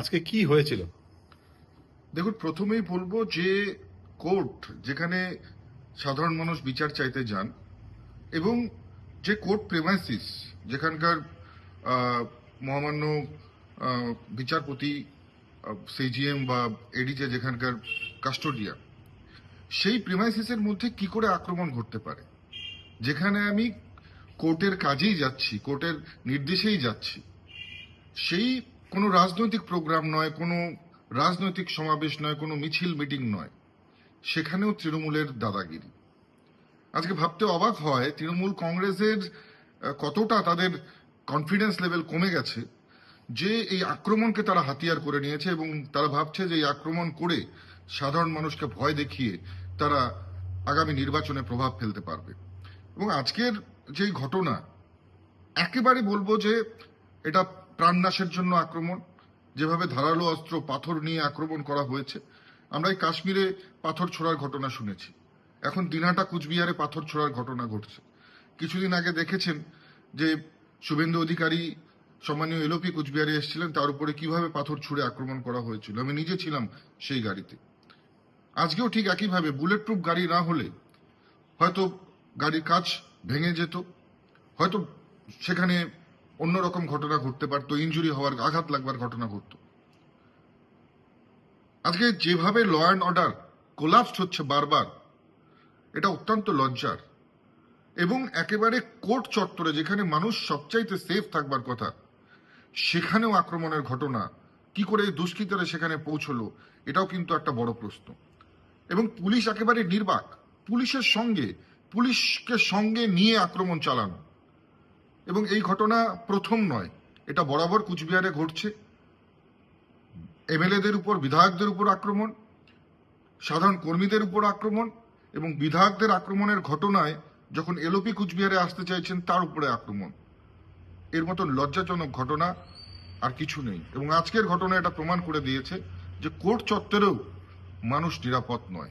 আজকে কি হয়েছিল? দেখুন, প্রথমেই বলব যে কোর্ট, যেখানে সাধারণ মানুষ বিচার চাইতে যান, এবং যে কোর্ট প্রেমাইসিস যেখানকার মহামান্য বিচারপতি সিজিএম বা এডিজে যেখানকার কাস্টোডিয়া সেই প্রেমাইসিসের মধ্যে কি করে আক্রমণ ঘটতে পারে? যেখানে আমি কোর্টের কাজেই যাচ্ছি, কোর্টের নির্দেশেই যাচ্ছি, সেই কোনো রাজনৈতিক প্রোগ্রাম নয়, কোনো রাজনৈতিক সমাবেশ নয়, কোনো মিছিল মিটিং নয়। সেখানেও তৃণমূলের দাদাগিরি। আজকে ভাবতে অবাক হয়, তৃণমূল কংগ্রেসের কতটা তাদের কনফিডেন্স লেভেল কমে গেছে যে এই আক্রমণকে তারা হাতিয়ার করে নিয়েছে এবং তারা ভাবছে যে এই আক্রমণ করে সাধারণ মানুষকে ভয় দেখিয়ে তারা আগামী নির্বাচনে প্রভাব ফেলতে পারবে। এবং আজকের যেই ঘটনা, একেবারে বলব যে এটা প্রাণনাশের জন্য আক্রমণ, যেভাবে ধারালো অস্ত্র পাথর নিয়ে আক্রমণ করা হয়েছে, আমরা এই কাশ্মীরে পাথর ছোড়ার ঘটনা শুনেছি। এখন দিনহাটা কুচবিহারে পাথর ছোড়ার ঘটনা ঘটছে। কিছুদিন আগে দেখেছেন যে শুভেন্দু অধিকারী, সম্মানীয় এলোপি কুচবিহারে এসেছিলেন, তার উপরে কীভাবে পাথর ছুঁড়ে আক্রমণ করা হয়েছিল। আমি নিজে ছিলাম সেই গাড়িতে। আজকেও ঠিক একইভাবে বুলেট প্রুফ গাড়ি না হলে হয়তো গাড়ির কাজ ভেঙে যেত, হয়তো সেখানে অন্যরকম ঘটনা ঘটতে পারতো ইঞ্জুরি হওয়ার আঘাত লাগবার ঘটনা ঘটতো। আজকে যেভাবে ল অ্যান্ড অর্ডার কোলাপসড হচ্ছে বারবার, এটা অত্যন্ত লজ্জার। এবং একেবারে কোর্ট চত্বরে, যেখানে মানুষ সবচাইতে সেফ থাকবার কথা, সেখানেও আক্রমণের ঘটনা, কি করে দুষ্কৃতীরা সেখানে পৌঁছলো, এটাও কিন্তু একটা বড় প্রশ্ন। এবং পুলিশ একেবারে নির্বাক, পুলিশের সঙ্গে, পুলিশকে সঙ্গে নিয়ে আক্রমণ চালানো। এবং এই ঘটনা প্রথম নয়। এটা বরাবর কুচবিহারে ঘটছে। এমএলএদের উপর, বিধায়কদের উপর আক্রমণ, সাধারণ কর্মীদের উপর আক্রমণ এবং বিধায়কদের আক্রমণের ঘটনায় যখন এলোপি কুচবিহারে আসতে চাইছেন, তার উপরে আক্রমণ। এর মতন লজ্জাজনক ঘটনা আর কিছু নেই এবং আজকের ঘটনা এটা প্রমাণ করে দিয়েছে যে কোর্ট চত্বরেও মানুষ নিরাপদ নয়।